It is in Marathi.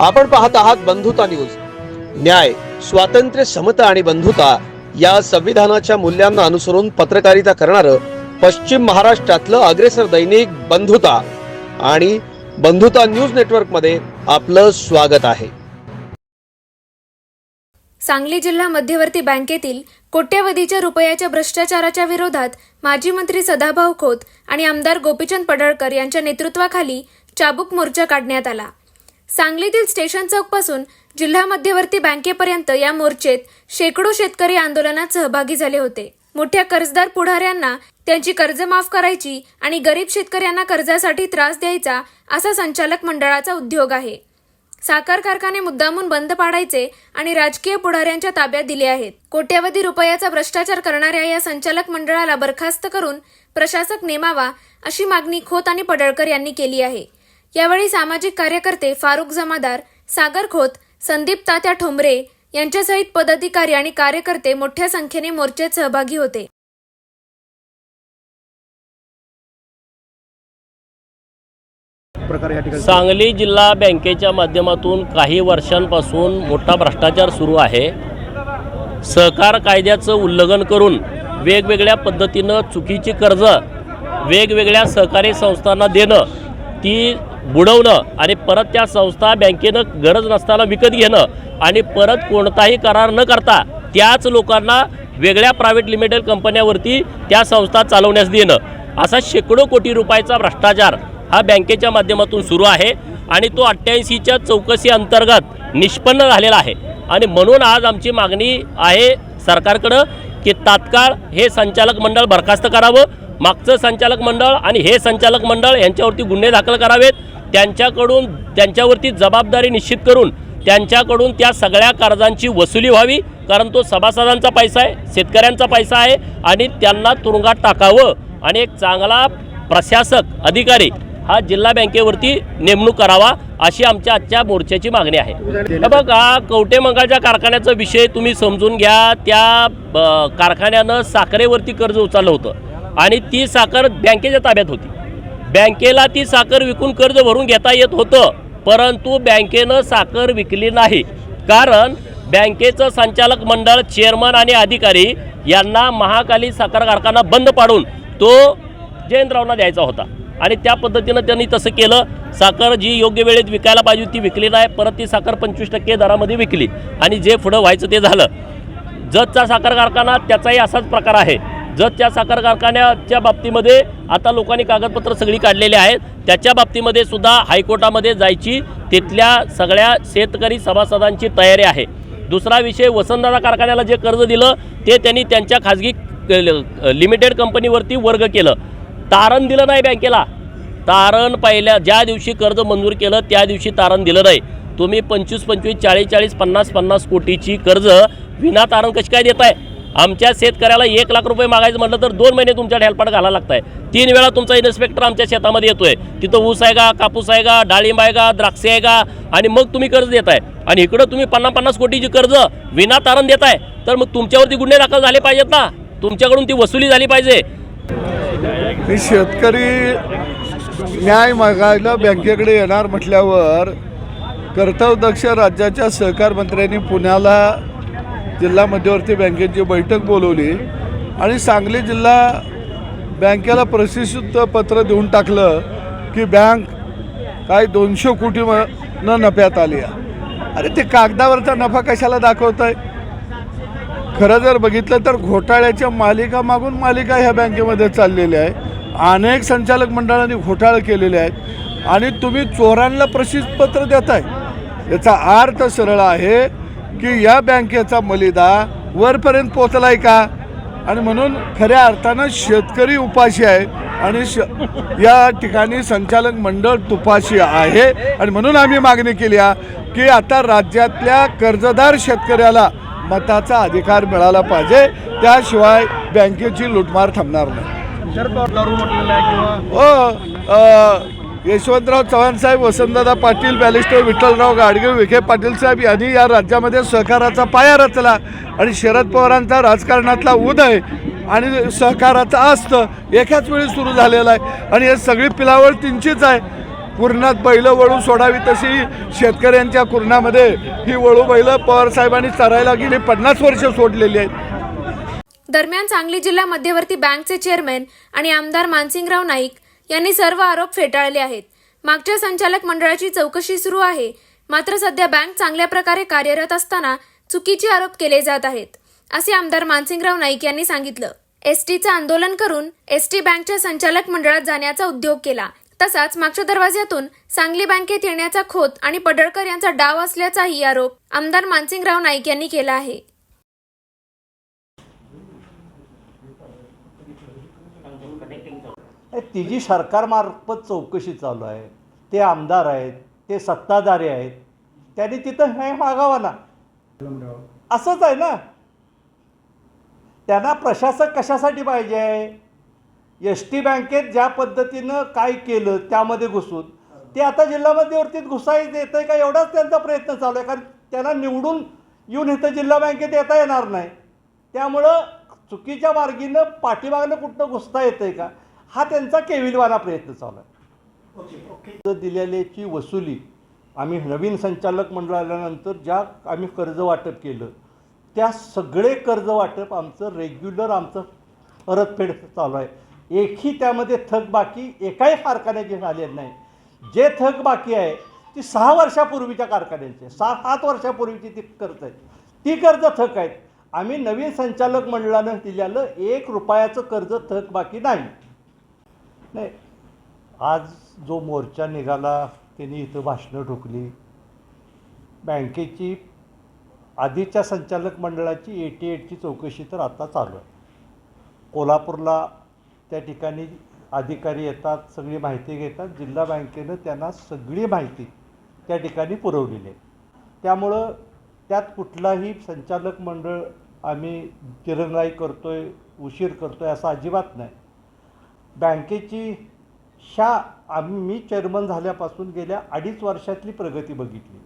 आपण पाहत आहात बंधुता न्यूज. न्याय स्वातंत्र्य समता आणि बंधुता या संविधानाच्या मूल्यांना अनुसरून पत्रकारिता करणारं पश्चिम महाराष्ट्रातलं अग्रेसर दैनिक बंधुता आणि बंधुता न्यूज नेटवर्कमध्ये आपलं स्वागत आहे. सांगली जिल्हा मध्यवर्ती बँकेतील कोट्यवधीच्या रुपयाच्या भ्रष्टाचाराच्या विरोधात माजी मंत्री सदाभाऊ खोत आणि आमदार गोपीचंद पडळकर यांच्या नेतृत्वाखाली चाबूक मोर्चा काढण्यात आला. सांगलीतील स्टेशन चौकपासून जिल्हा मध्यवर्ती बँकेपर्यंत या मोर्चेत शेकडो शेतकरी आंदोलनात सहभागी झाले होते. मोठ्या कर्जदार पुढाऱ्यांना त्यांची कर्ज माफ करायची आणि गरीब शेतकऱ्यांना कर्जासाठी त्रास द्यायचा असा संचालक मंडळाचा उद्योग आहे. साखर कारखाने मुद्दामून बंद पाडायचे आणि राजकीय पुढाऱ्यांच्या ताब्यात दिले आहेत. कोट्यवधी रुपयाचा भ्रष्टाचार करणाऱ्या या संचालक मंडळाला बरखास्त करून प्रशासक नेमावा अशी मागणी खोत आणि पडळकर यांनी केली आहे. यावेळी सामाजिक कार्यकर्ते फारुख जमादार सागर खोत संदीप तात्या ठोंबरे यांच्यासहित पदाधिकारी आणि कार्यकर्ते मोठ्या संख्येने मोर्चेत सहभागी होते. प्रकार या ठिकाणी सांगली जिल्हा बँकेच्या माध्यमातून काही वर्षांपासून मोठा भ्रष्टाचार सुरू आहे. सहकार कायद्याचं उल्लंघन करून वेगवेगळ्या पद्धतीनं चुकीची कर्ज वेगवेगळ्या सहकारी संस्थांना देणं ती बुडवणं आणि परत त्या संस्था बँकेनं गरज नसताना विकत घेणं आणि परत कोणताही करार न करता त्याच लोकांना वेगळ्या प्रायव्हेट लिमिटेड कंपन्यावरती त्या संस्था चालवण्यास देणं. असा शेकडो कोटी रुपयाचा भ्रष्टाचार हा बँकेच्या माध्यमातून सुरू आहे आणि तो अठ्ठ्याऐंशीच्या चौकशी अंतर्गत निष्पन्न झालेला आहे. आणि म्हणून आज आमची मागणी आहे सरकारकडं की तात्काळ हे संचालक मंडळ बरखास्त करावं. मागचं संचालक मंडळ आणि हे संचालक मंडळ यांच्यावरती गुन्हे दाखल करावेत. त्यांच्याकडून त्यांच्यावरती जबाबदारी निश्चित करून त्यांच्याकडून त्या सगळ्या कर्जांची वसुली व्हावी कारण तो सभासदांचा पैसा आहे शेतकऱ्यांचा पैसा आहे आणि त्यांना तुरुंगात टाकावं. आणि एक चांगला प्रशासक अधिकारी हा जिल्हा बँकेवरती नेमणूक करावा अशी आमच्या आजच्या मोर्चाची मागणी आहे. हे बघा कवटे मंगळच्या कारखान्याचा विषय तुम्ही समजून घ्या. त्या कारखान्यानं साखरेवरती कर्ज उचललं होतं आणि ती साखर बँकेच्या ताब्यात होती. बँकेला ती साखर विकून कर्ज भरून घेता येत होतं परंतु बँकेनं साखर विकली नाही. कारण बँकेचं संचालक मंडळ चेअरमन आणि अधिकारी यांना महाकाली साखर कारखाना बंद पाडून तो जयंतरावना द्यायचा होता. आणि त्या पद्धतीनं त्यांनी तसं केलं. साखर जी योग्य वेळेत विकायला पाहिजे ती विकली नाही. परत ती साखर पंचवीस टक्के दरामध्ये विकली. आणि जे पुढं व्हायचं ते झालं. जतचा साखर कारखाना त्याचाही असाच प्रकार आहे. जतच्या साखर कारखान्याच्या बाबतीमध्ये आता लोकांनी कागदपत्र सगळी काढलेली आहेत. त्याच्या बाबतीमध्ये सुद्धा हायकोर्टामध्ये जायची तिथल्या सगळ्या शेतकरी सभासदांची तयारी आहे. दुसरा विषय वसंतदादा कारखान्याला जे कर्ज दिलं ते त्यांनी त्यांच्या खाजगी लिमिटेड कंपनीवरती वर्ग केलं. तारण दिलं नाही बँकेला. तारण पहिल्या ज्या दिवशी कर्ज मंजूर केलं त्या दिवशी तारण दिलं नाही. तुम्ही पंचवीस पंचवीस चाळीस चाळीस पन्नास पन्नास कोटीची कर्ज विना तारण कशी काय देताय? आमच्या शेतकऱ्याला एक लाख रुपये मागायचं म्हटलं तर दोन महिने तुमच्या हेल्पाट घालायला लागत आहे तीन वेळा तुमचा इन्स्पेक्टर आमच्या शेतामध्ये येतोय. तिथं ऊस आहे का कापूस आहे का डाळिंब आहे का द्राक्षे आहे का आणि मग तुम्ही कर्ज देताय. आणि इकडं तुम्ही पन्नास पन्नास कोटीची कर्ज विना तारण देताय. तर मग तुमच्यावरती गुन्हे दाखल झाले पाहिजेत ना. तुमच्याकडून ती वसुली झाली पाहिजे. मी शेतकरी न्याय मागायला बँकेकडे येणार म्हटल्यावर कर्तव्यदक्ष राज्याच्या सहकार मंत्र्यांनी पुण्याला जिल्हा मध्यवर्ती बँकेची बैठक बोलवली आणि सांगली जिल्हा बँकेला प्रसिद्ध पत्र देऊन टाकलं की बँक काय दोनशे कोटी म- न नफ्यात आली आहे. अरे ते कागदावरचा नफा कशाला दाखवत आहे खरं जर बघितलं तर घोटाळ्याच्या मालिका मागून मालिका ह्या बँकेमध्ये चाललेल्या आहे अनेक संचालक मंडळांनी घोटाळे केलेले आहेत. आणि तुम्ही चोरांना प्रसिद्धपत्र देताय. याचा अर्थ सरळ आहे की या बँकेचा मलिदा वरपर्यंत पोचलाय का? आणि म्हणून खऱ्या अर्थानं शेतकरी उपाशी आहे आणि श या ठिकाणी संचालक मंडळ तुपाशी आहे. आणि म्हणून आम्ही मागणी केली आहे की आता राज्यातल्या कर्जदार शेतकऱ्याला मताचा अधिकार मिळाला पाहिजे. त्याशिवाय बँकेची लुटमार थांबणार नाही. हो यशवंतराव चव्हाण साहेब वसंतदादा पाटील बॅलिस्टर विठ्ठलराव गाडगीळ विखे पाटील साहेब यांनी या राज्यामध्ये सहकाराचा पाया रचला आणि शरद पवारांचा राजकारणातला उदय आणि सहकाराचा अस्त एकाच वेळी सुरू झालेला आहे. आणि हे सगळी पिलावळ तिंचीच आहे. कुरणात बैलं वळू सोडावी तशी शेतकऱ्यांच्या कुरणामध्ये ही वळू बैलं पवारसाहेबांनी चरायला गेली पन्नास वर्ष सोडलेली आहेत. दरम्यान सांगली जिल्हा मध्यवर्ती बँकचे चेअरमॅन आणि आमदार मानसिंगराव नाईक यांनी सर्व आरोप फेटाळले आहेत. मागच्या संचालक मंडळाची चौकशी सुरू आहे. मात्र सध्या बँक चांगल्या प्रकारे कार्यरत असताना चुकीचे आरोप केले जात आहेत असे आमदार मानसिंगराव नाईक यांनी सांगितलं. एसटीचं आंदोलन करून एसटी बँकच्या संचालक मंडळात जाण्याचा उद्योग केला. तसाच मागच्या दरवाज्यातून सांगली बँकेत येण्याचा खोत आणि पडळकर यांचा डाव असल्याचाही आरोप आमदार मानसिंगराव नाईक यांनी केला आहे. नाही, तिची सरकारमार्फत चौकशी चालू आहे. ते आमदार आहेत ते सत्ताधारी आहेत. त्यांनी तिथं हे मागावा ना. असंच आहे ना. त्यांना प्रशासक कशासाठी पाहिजे? आहे एस टी बँकेत ज्या पद्धतीनं काय केलं त्यामध्ये घुसून. ते आता जिल्हा मध्यवर्तीत घुसायचं येतं आहे का? एवढाच त्यांचा प्रयत्न चालू आहे. कारण त्यांना निवडून येऊन इथं जिल्हा बँकेत येता येणार नाही. त्यामुळं चुकीच्या मार्गीनं पाठीमागनं कुठनं घुसता येतं आहे का? हा त्यांचा केविलवाना प्रयत्न चालू आहे. कर्ज दिलेल्याची वसुली आम्ही नवीन संचालक मंडळ आल्यानंतर ज्या आम्ही कर्ज वाटप केलं त्या सगळे कर्ज वाटप आमचं रेग्युलर आमचं परतफेड चालू आहे. एकही त्यामध्ये थकबाकी एकाही कारखान्याची झालेली नाही. जे थकबाकी आहे ती सहा वर्षापूर्वीच्या कारखान्यांची. सहा सात वर्षापूर्वीची ती कर्ज आहे. ती कर्ज थक आहेत. आम्ही नवीन संचालक मंडळानं दिलेलं एक रुपयाचं कर्ज थकबाकी नाही. नाही. आज जो मोर्चा निघाला त्यांनी इथं भाषणं ठोकली. बँकेची आधीच्या संचालक मंडळाची एटी एटची चौकशी तर आता चालू आहे. कोल्हापूरला त्या ठिकाणी अधिकारी येतात सगळी माहिती घेतात. जिल्हा बँकेनं त्यांना सगळी माहिती त्या ठिकाणी पुरवलेली आहे. त्यामुळं त्यात कुठलाही संचालक मंडळ आम्ही दिरंगाई करतो आहे उशीर करतो आहे असं अजिबात नाही. बँकेची शा आम्ही चेअरमन झाल्यापासून गेल्या अडीच वर्षातली प्रगती बघितली.